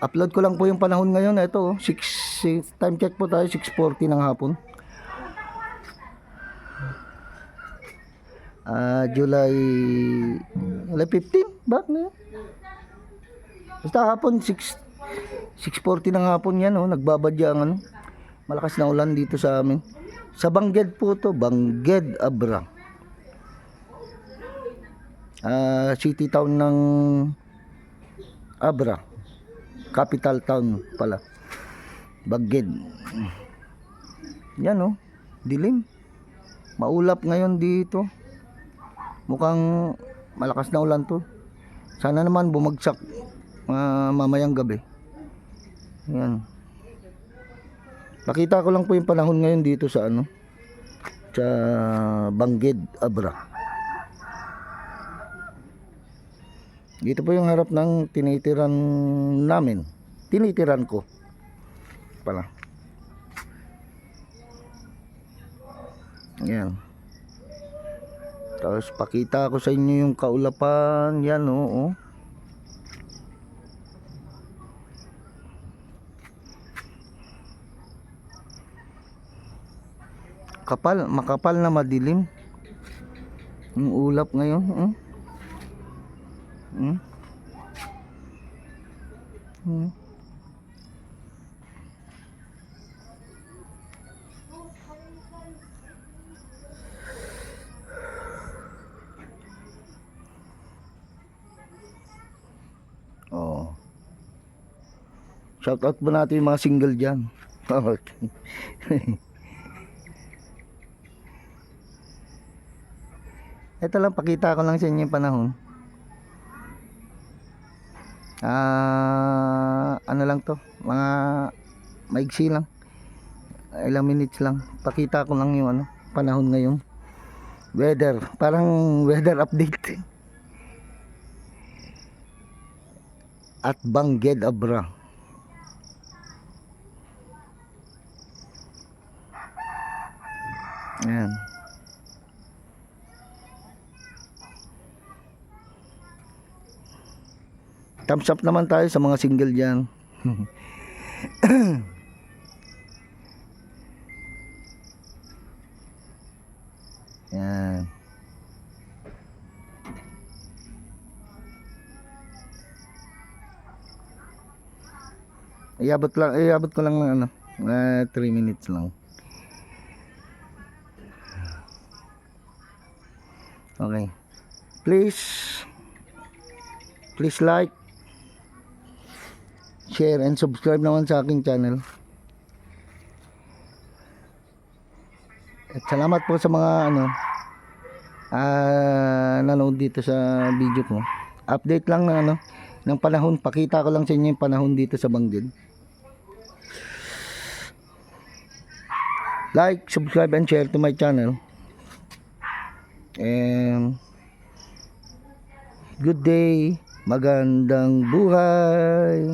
upload ko lang po yung panahon ngayon. Ito, 6, time check po tayo, 6.40 ng hapon. Ah, July July 15, bakit na yun? Basta hapon 6 6:40 ng hapon yan oh, nagbabadya ang ano. Malakas na ulan dito sa amin. Sa Bangged po to, Bangged Abra. Ah, city town ng Abra. Capital town pala. Bangged. Yan oh, dilim. Maulap ngayon dito. Mukhang malakas na ulan to. Sana naman bumagsak ah, mamayang gabi. Yan. Nakita ko lang po yung panahon ngayon dito sa ano sa Bangged, Abra. Dito po yung harap ng tinitiran namin. Tinitiran ko. Pala. Yan. Tapos pakita ko sa inyo yung kaulapan. Yan oo. Kapal, makapal na madilim. Yung ulap ngayon. Hmm? Hmm? Hmm? Oh. Shout out ba natin yung mga single dyan? Ito lang, pakita ko lang sa inyo yung panahon. Ah, ano lang to? Mga maigsi lang. Ilang minutes lang. Pakita ko lang yung ano, panahon ngayon. Weather, parang weather update. At Bangged Abra. Ayan. Thumbs up naman tayo sa mga single dyan. Yan. Iabot lang, iabot ko lang ng ano, 3 minutes lang. Okay. Please please like share and subscribe naman sa aking channel. At salamat po sa mga ano ah nanood dito sa video ko. Update lang ng ano ng panahon. Pakita ko lang sa inyo yung panahon dito sa Bangged. Like, subscribe and share to my channel. And good day, magandang buhay.